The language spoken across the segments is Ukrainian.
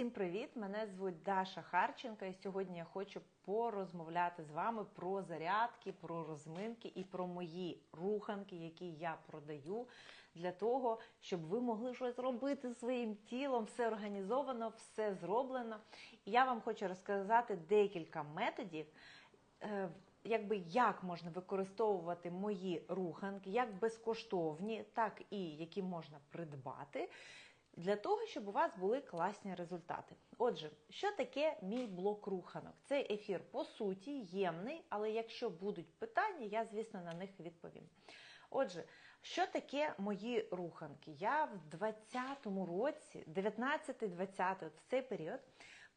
Всім привіт! Мене звуть Даша Харченко, і сьогодні я хочу порозмовляти з вами про зарядки, про розминки і про мої руханки, які я продаю, для того, щоб ви могли щось робити своїм тілом, все організовано, все зроблено. І я вам хочу розказати декілька методів. е, Якби як можна використовувати мої руханки, як безкоштовні, так і які можна придбати, для того, щоб у вас були класні результати. Отже, що таке мій блок руханок? Цей ефір по суті ємний, але якщо будуть питання, я, звісно, на них відповім. Отже, що таке мої руханки? Я в 20-му році, 19-20, в цей період,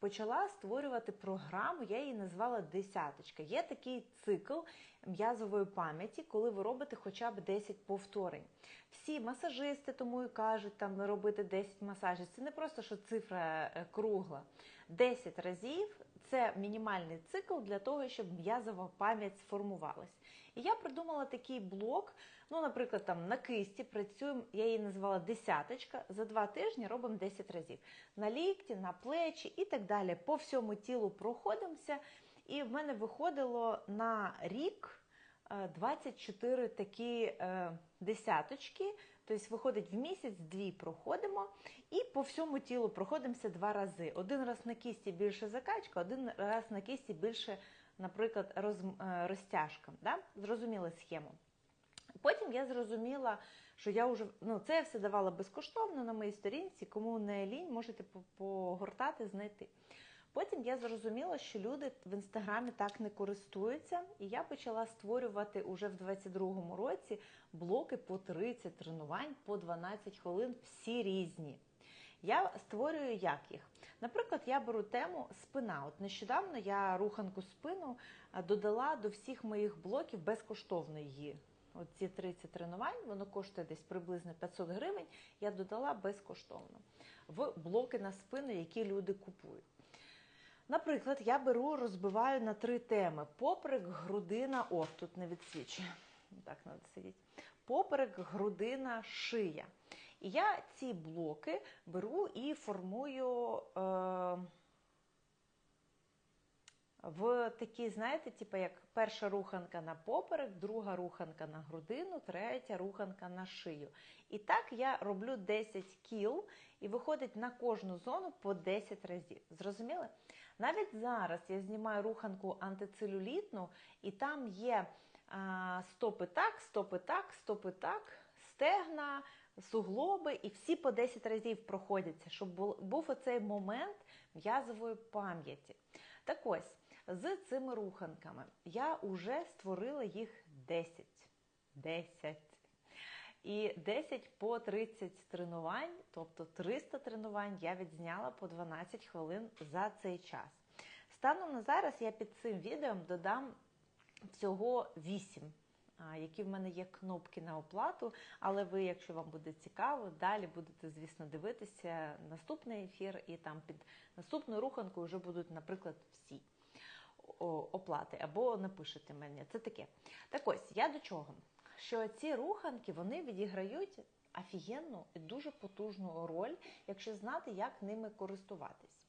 почала створювати програму, я її назвала десяточка. Є такий цикл м'язової пам'яті, коли ви робите хоча б 10 повторень. Всі масажисти тому і кажуть, там робити 10 масажів. Це не просто що цифра е, кругла. 10 разів це мінімальний цикл для того, щоб м'язова пам'ять сформувалась. І я придумала такий блок. Ну, наприклад, там на кисті працюємо, я її назвала десяточка. За два тижні робимо 10 разів. На лікті, на плечі і так далі. По всьому тілу проходимося. І в мене виходило на рік. е, 24 такі е, десяточки, тобто виходить в місяць, дві проходимо, і по всьому тілу проходимося два рази. Один раз на кісті більше закачка, один раз на кісті більше, наприклад, роз, е, розтяжка. Да? Зрозуміли схему. Потім я зрозуміла, що я вже ну це я все давала безкоштовно на моїй сторінці. Кому не лінь, можете погортати, знайти. Потім я зрозуміла, що люди в інстаграмі так не користуються, і я почала створювати уже в 22-му році блоки по 30 тренувань по 12 хвилин, всі різні. Я створюю як їх. Наприклад, я беру тему спина. От нещодавно я руханку спину додала до всіх моїх блоків безкоштовно її. От ці 30 тренувань, воно коштує десь приблизно 500 гривень. Я додала безкоштовно в блоки на спину, які люди купують. Наприклад, я беру, розбиваю на три теми: поперек, грудина, о, тут не відсвічує. Так треба сидіти. Поперек, грудина, шия. І я ці блоки беру і формую. Е- в такі, знаєте, типу як перша руханка на поперек, друга руханка на грудину, третя руханка на шию. І так я роблю 10 кіл, і виходить на кожну зону по 10 разів. Зрозуміли? Навіть зараз я знімаю руханку антицелюлітну, і там є стопи так, стопи так, стопи так, стегна, суглоби, і всі по 10 разів проходяться, щоб був оцей момент м'язової пам'яті. Так ось, з цими руханками я вже створила їх 10. 10. І 10 по 30 тренувань, тобто 300 тренувань, я відзняла по 12 хвилин за цей час. Станом на зараз я під цим відео додам всього 8 які в мене є кнопки на оплату, але ви, якщо вам буде цікаво, далі будете, звісно, дивитися наступний ефір, і там під наступною руханкою вже будуть, наприклад, всі оплати, або напишете мені. Це таке. Так ось, я до чого? Що ці руханки вони відіграють офігенну і дуже потужну роль, якщо знати, як ними користуватись.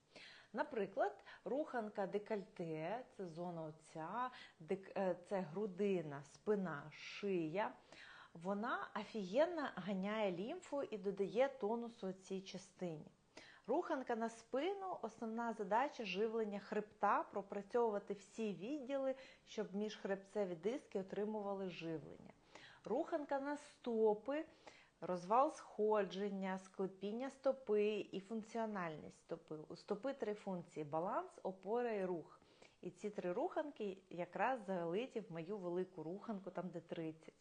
Наприклад, руханка декольте, це зона оця, е, це грудина, спина, шия. Вона офігенно ганяє лімфу і додає тонусу цій частині. Руханка на спину основна задача живлення хребта, пропрацьовувати всі відділи, щоб міжхребцеві диски отримували живлення. Руханка на стопи, розвал сходження, склепіння стопи і функціональність стопи. У стопи три функції: баланс, опора і рух. І ці три руханки якраз залиті в мою велику руханку, там де 30.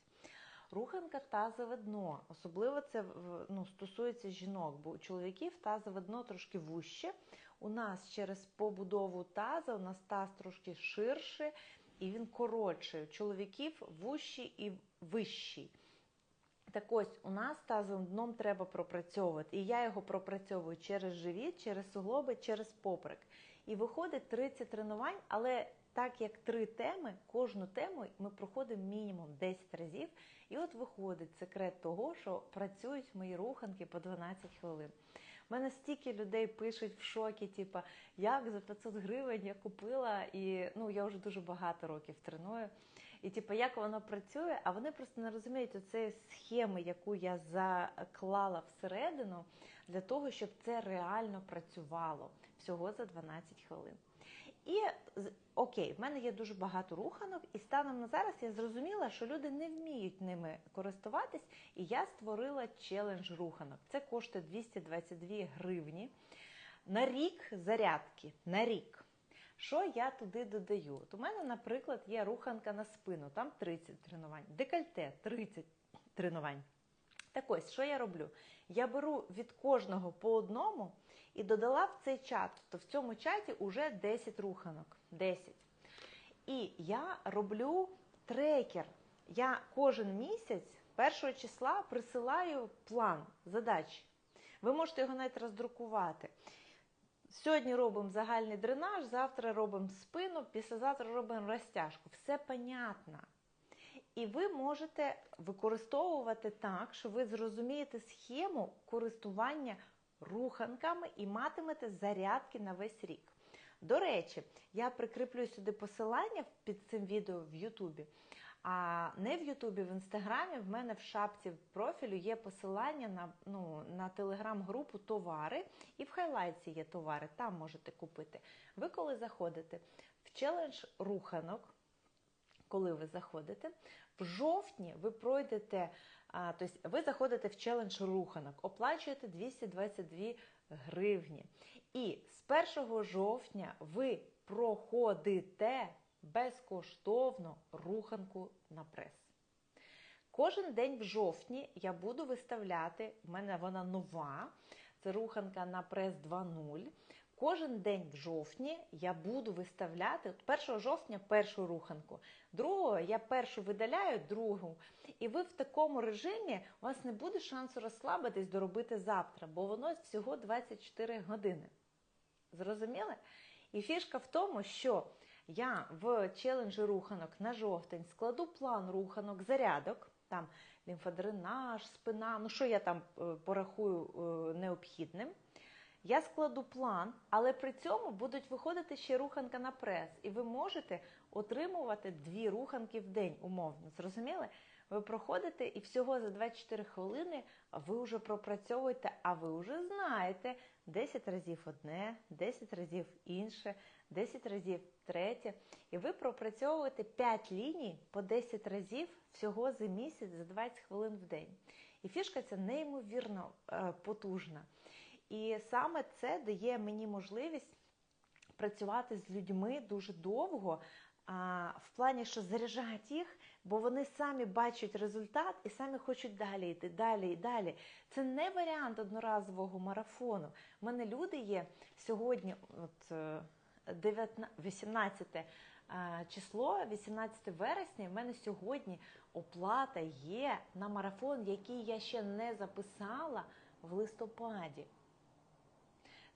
Руханка тазове дно. Особливо це ну, стосується жінок, бо у чоловіків тазове дно трошки вуще. У нас через побудову таза, у нас таз трошки ширше і він коротший. У чоловіків вущий і вищий. Так ось у нас тазовим дном треба пропрацьовувати. І я його пропрацьовую через живіт, через суглоби, через поперек. І виходить 30 тренувань, але так як три теми, кожну тему ми проходимо мінімум 10 разів. І от виходить секрет того, що працюють мої руханки по 12 хвилин. Мене стільки людей пишуть в шокі, типу, як за 500 гривень я купила, і ну я вже дуже багато років треную. І типу, як воно працює, а вони просто не розуміють оцеї схеми, яку я заклала всередину, для того, щоб це реально працювало всього за 12 хвилин. І окей, в мене є дуже багато руханок, і станом на зараз я зрозуміла, що люди не вміють ними користуватись, і я створила челендж руханок. Це коштує 222 гривні на рік зарядки. На рік. Що я туди додаю? От у мене, наприклад, є руханка на спину, там 30 тренувань, декольте 30 тренувань. Так ось, що я роблю? Я беру від кожного по одному і додала в цей чат. То в цьому чаті вже 10 руханок. 10. І я роблю трекер. Я кожен місяць першого числа присилаю план задач. Ви можете його навіть роздрукувати. Сьогодні робимо загальний дренаж, завтра робимо спину, післязавтра робимо розтяжку. Все понятно. І ви можете використовувати так, що ви зрозумієте схему користування руханками і матимете зарядки на весь рік. До речі, я прикріплю сюди посилання під цим відео в Ютубі. А не в Ютубі, в інстаграмі в мене в шапці профілю є посилання на ну, на телеграм-групу товари, і в хайлайці є товари, там можете купити. Ви коли заходите в челендж руханок, коли ви заходите, в жовтні ви пройдете, а, тобто ви заходите в челендж руханок, оплачуєте 222 гривні. І з 1 жовтня ви проходите безкоштовно руханку на прес. Кожен день в жовтні я буду виставляти, в мене вона нова, це руханка на прес 2.0. Кожен день в жовтні я буду виставляти 1 жовтня першу руханку, другого я першу видаляю, другу. І ви в такому режимі у вас не буде шансу розслабитись, доробити завтра, бо воно всього 24 години. Зрозуміли? І фішка в тому, що я в челенджі руханок на жовтень складу план руханок, зарядок, там лімфодренаж, спина, ну що я там е, порахую е, необхідним. Я складу план, але при цьому будуть виходити ще руханка на прес. І ви можете отримувати дві руханки в день, умовно. Зрозуміли? Ви проходите і всього за 24 хвилини ви вже пропрацьовуєте, а ви вже знаєте 10 разів одне, 10 разів інше, 10 разів третє. І ви пропрацьовуєте 5 ліній по 10 разів всього за місяць, за 20 хвилин в день. І фішка ця неймовірно е, потужна. І саме це дає мені можливість працювати з людьми дуже довго, в плані, що заряджають їх, бо вони самі бачать результат і самі хочуть далі йти, далі і далі. Це не варіант одноразового марафону. У мене люди є сьогодні, от 19, 18 е, число, 18 вересня, в мене сьогодні оплата є на марафон, який я ще не записала в листопаді.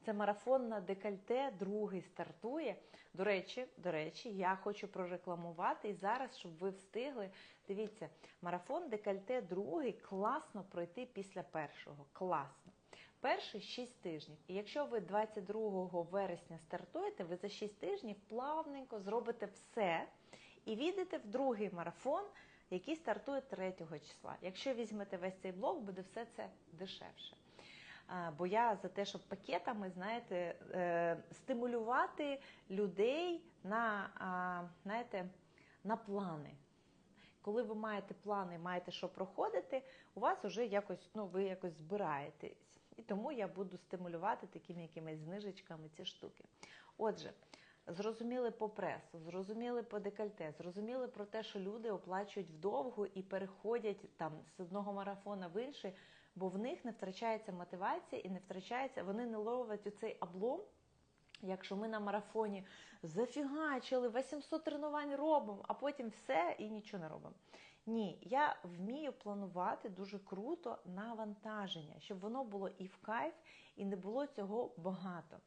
Це марафон на декольте, другий стартує. До речі, до речі, я хочу прорекламувати і зараз, щоб ви встигли. Дивіться, марафон декольте другий класно пройти після першого. Класно. Перший 6 тижнів. І якщо ви 22 вересня стартуєте, ви за 6 тижнів плавненько зробите все і війдете в другий марафон, який стартує 3 числа. Якщо візьмете весь цей блок, буде все це дешевше. Бо я за те, щоб пакетами, знаєте, е, стимулювати людей на, знаєте, на плани. Коли ви маєте плани, маєте що проходити, у вас вже якось, ну, ви якось збираєтесь. І тому я буду стимулювати такими якимись знижечками ці штуки. Отже, зрозуміли по пресу, зрозуміли по декольте, зрозуміли про те, що люди оплачують вдовго і переходять там з одного марафона в інший бо в них не втрачається мотивація і не втрачається, вони не ловлять у цей облом. Якщо ми на марафоні зафігачили, 800 тренувань робимо, а потім все і нічого не робимо. Ні, я вмію планувати дуже круто навантаження, щоб воно було і в кайф, і не було цього багато.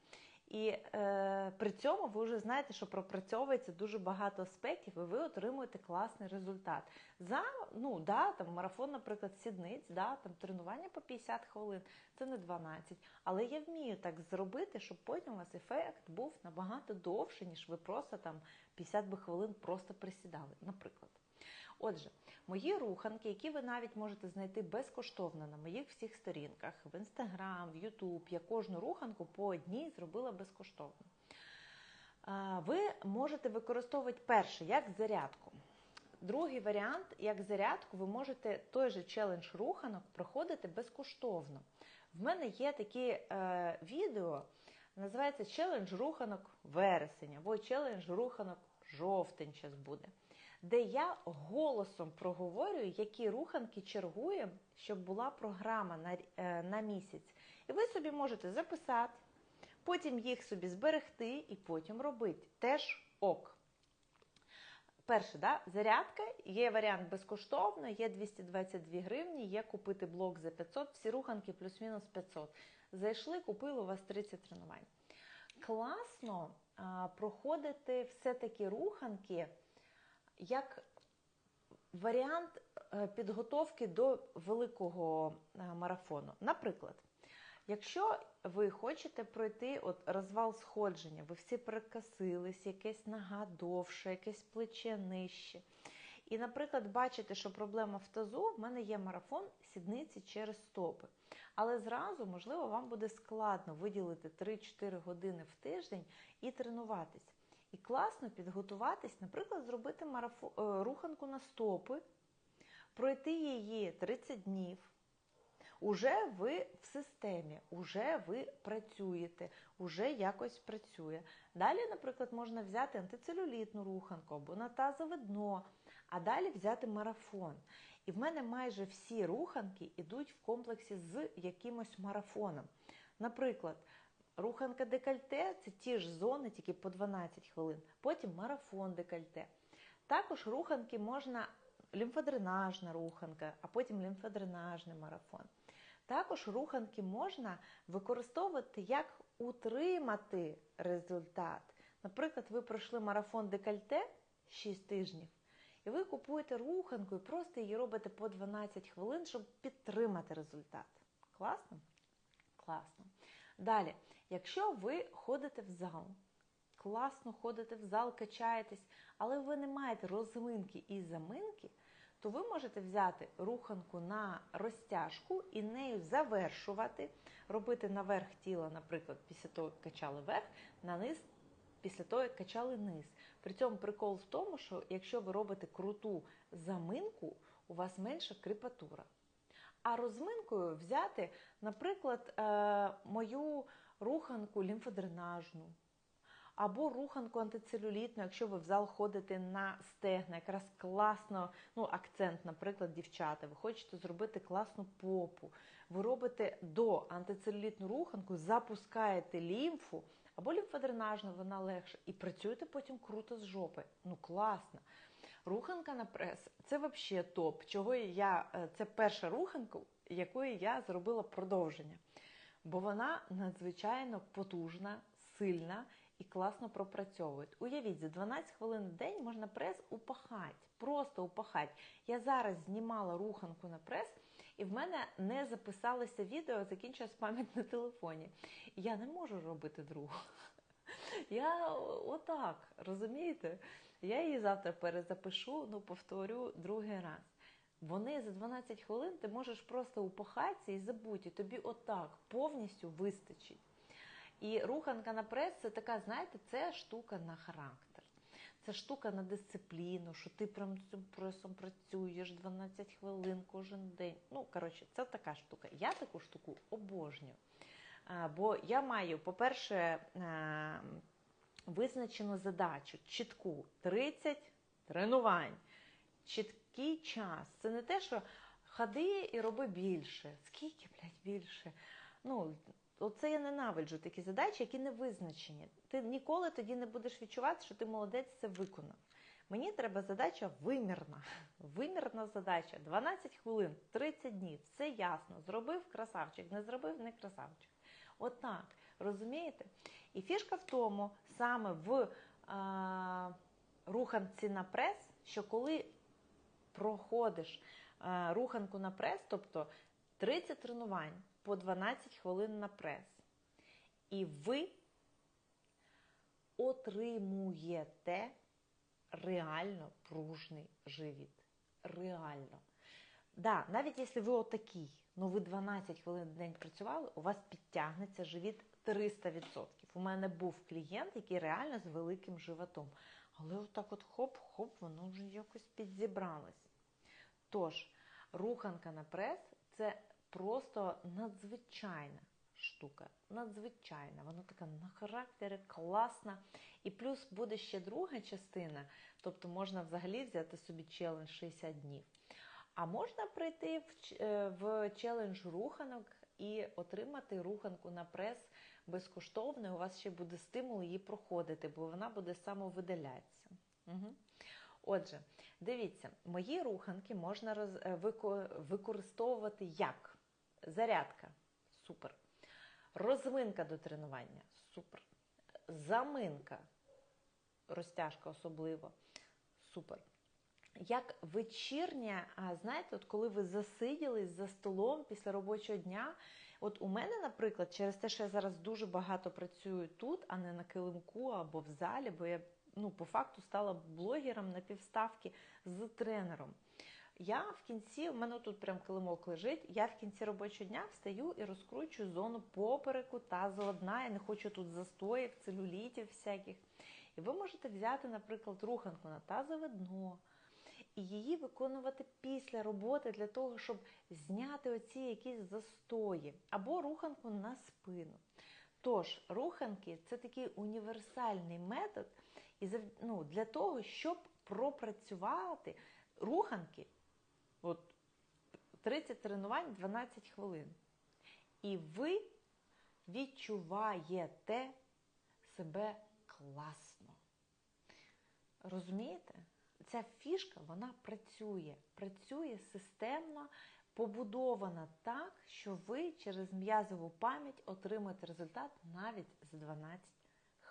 І е, при цьому ви вже знаєте, що пропрацьовується дуже багато аспектів, і ви отримуєте класний результат. За ну да, там марафон, наприклад, сідниць, да, там тренування по 50 хвилин, це не 12. Але я вмію так зробити, щоб потім у вас ефект був набагато довший, ніж ви просто там 50 би хвилин просто присідали, наприклад. Отже, мої руханки, які ви навіть можете знайти безкоштовно на моїх всіх сторінках в інстаграм, в Ютуб, я кожну руханку по одній зробила безкоштовно. Ви можете використовувати перше як зарядку. Другий варіант, як зарядку, ви можете той же челендж руханок проходити безкоштовно. В мене є такі е, відео, називається челендж руханок вересень або челендж руханок жовтень час буде де я голосом проговорюю, які руханки чергуємо, щоб була програма на, е, на місяць. І ви собі можете записати, потім їх собі зберегти і потім робити. Теж ок. Перше, да, зарядка, є варіант безкоштовно, є 222 гривні, є купити блок за 500, всі руханки плюс-мінус 500. Зайшли, купили у вас 30 тренувань. Класно а, проходити все-таки руханки як варіант е, підготовки до великого е, марафону. Наприклад, якщо ви хочете пройти от розвал сходження, ви всі перекосились, якесь нога довше, якесь плече нижче. І, наприклад, бачите, що проблема в тазу, в мене є марафон сідниці через стопи. Але зразу, можливо, вам буде складно виділити 3-4 години в тиждень і тренуватись. І класно підготуватись, наприклад, зробити марафон, е, руханку на стопи, пройти її 30 днів. Уже ви в системі, уже ви працюєте, уже якось працює. Далі, наприклад, можна взяти антицелюлітну руханку або на тазове дно, а далі взяти марафон. І в мене майже всі руханки йдуть в комплексі з якимось марафоном. Наприклад, Руханка декольте це ті ж зони, тільки по 12 хвилин. Потім марафон декольте. Також руханки можна лімфодренажна руханка, а потім лімфодренажний марафон. Також руханки можна використовувати як утримати результат. Наприклад, ви пройшли марафон декольте 6 тижнів, і ви купуєте руханку і просто її робите по 12 хвилин, щоб підтримати результат. Класно? Класно. Далі, якщо ви ходите в зал, класно ходите в зал, качаєтесь, але ви не маєте розминки і заминки, то ви можете взяти руханку на розтяжку і нею завершувати, робити наверх тіла, наприклад, після того, як качали верх, на низ, після того, як качали низ. При цьому прикол в тому, що якщо ви робите круту заминку, у вас менша кріпатура. А розминкою взяти, наприклад, е, мою руханку лімфодренажну, або руханку антицелюлітну, якщо ви в зал ходите на стегна, якраз класно, ну, акцент, наприклад, дівчата, ви хочете зробити класну попу. Ви робите до антицелюлітну руханку, запускаєте лімфу, або лімфодренажну, вона легша, і працюєте потім круто з жопи. Ну, класно. Руханка на прес це взагалі топ. Чого я, е, Це перша руханка, якої я зробила продовження. Бо вона надзвичайно потужна, сильна і класно пропрацьовує. Уявіть, за 12 хвилин в день можна прес упахати, просто упахати. Я зараз знімала руханку на прес, і в мене не записалося відео, закінчилась пам'ять на телефоні. Я не можу робити другу. Я отак, розумієте? Я її завтра перезапишу, ну повторю другий раз. Вони за 12 хвилин ти можеш просто упахатися і забути, тобі отак повністю вистачить. І руханка на прес це така, знаєте, це штука на характер. Це штука на дисципліну, що ти прям цим пресом працюєш 12 хвилин кожен день. Ну, коротше, це така штука. Я таку штуку обожнюю. Бо я маю, по-перше, е, визначену задачу чітку 30 тренувань, чіткий час. Це не те, що ходи і роби більше. Скільки, блядь, більше? Ну, Оце я ненавиджу такі задачі, які не визначені. Ти ніколи тоді не будеш відчувати, що ти молодець це виконав. Мені треба задача вимірна. Вимірна задача 12 хвилин, 30 днів. Все ясно. Зробив красавчик, не зробив не красавчик. Отак. Розумієте? І фішка в тому, саме в а, руханці на прес, що коли проходиш руханку на прес, тобто 30 тренувань по 12 хвилин на прес, і ви отримуєте реально пружний живіт. Реально. Да, навіть якщо ви отакий, ну ви 12 хвилин в день працювали, у вас підтягнеться живіт 300%. У мене був клієнт, який реально з великим животом. Але отак от хоп-хоп, воно вже якось підзібралось. Тож, руханка на прес це просто надзвичайна штука. Надзвичайна. Вона така на характері, класна. І плюс буде ще друга частина, тобто можна взагалі взяти собі челендж 60 днів. А можна прийти в, е, в челендж руханок і отримати руханку на прес безкоштовно. У вас ще буде стимул її проходити, бо вона буде самовидалятися. Угу. Отже, дивіться, мої руханки можна роз, е, використовувати як зарядка. Супер. Розминка до тренування. Супер. Заминка. Розтяжка особливо. Супер. Як вечірня, знаєте, от коли ви засиділись за столом після робочого дня. От у мене, наприклад, через те, що я зараз дуже багато працюю тут, а не на килимку або в залі, бо я ну, по факту стала блогером на півставки з тренером. Я в кінці, у мене тут прям килимок лежить, я в кінці робочого дня встаю і розкручую зону попереку тазу дна. Я не хочу тут застоїв, целюлітів всяких. І ви можете взяти, наприклад, руханку на тазове дно і її виконувати після роботи для того, щоб зняти оці якісь застої, або руханку на спину. Тож, руханки це такий універсальний метод і ну, для того, щоб пропрацювати руханки. От 30 тренувань 12 хвилин. І ви відчуваєте себе класно. Розумієте? Ця фішка вона працює, працює системно, побудована так, що ви через м'язову пам'ять отримаєте результат навіть з 12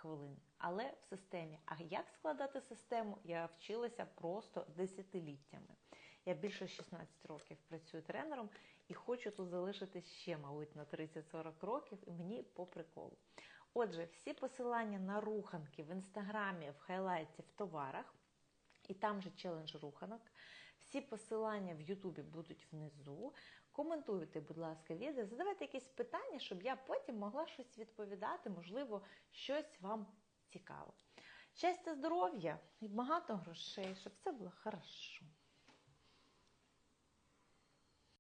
хвилин. Але в системі. А як складати систему, я вчилася просто десятиліттями. Я більше 16 років працюю тренером і хочу тут залишити ще, мабуть, на 30-40 років, і мені по приколу. Отже, всі посилання на руханки в інстаграмі, в хайлайті, в товарах, і там же челендж руханок. Всі посилання в Ютубі будуть внизу. Коментуйте, будь ласка, відео, задавайте якісь питання, щоб я потім могла щось відповідати, можливо, щось вам цікаво. Щастя, здоров'я і багато грошей, щоб все було хорошо.